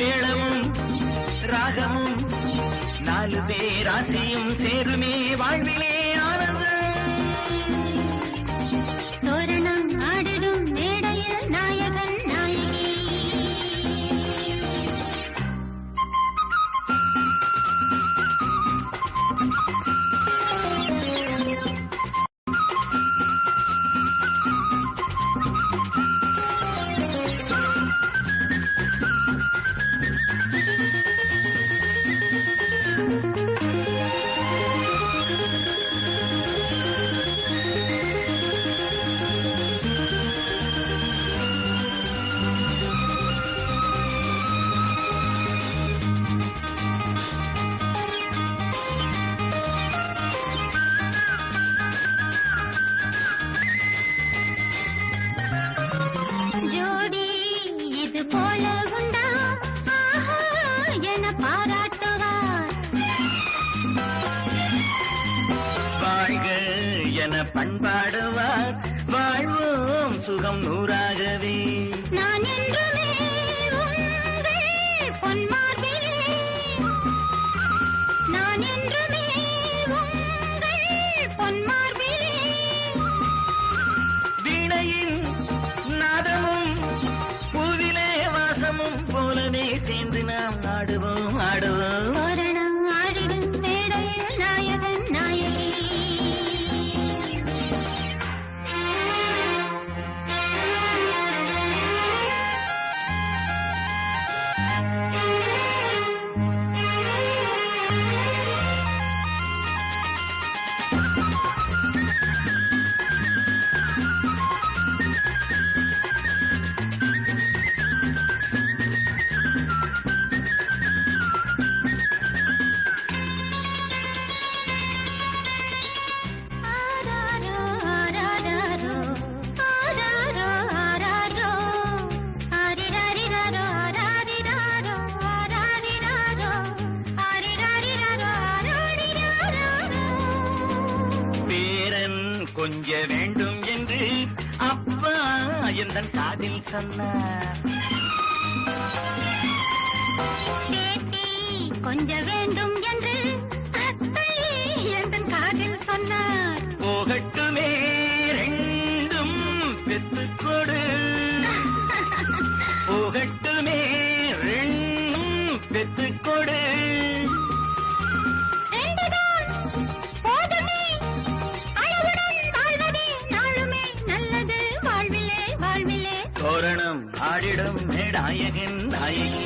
வேளவும் ராகமும் நாலு பேராசையும் சேருமே வாழ்விலே என பண்பாடுவார். வாழ்வோம் சுகம் நூறாகவே. நான் என்றுமே பொன்மார்பிலே. நான் என்றுமே கொஞ்ச வேண்டும் என்று அப்பா எந்த காதில் சொன்னார். கொஞ்ச வேண்டும் என்று எந்தன் காதில் சொன்னார். போகட்டுமே ரெண்டும் பெத்துக் கொடு. போகட்டுமே ரெண்டும் பெத்துக் தோரணம் ஆடிடும் நாயகன் நாயகி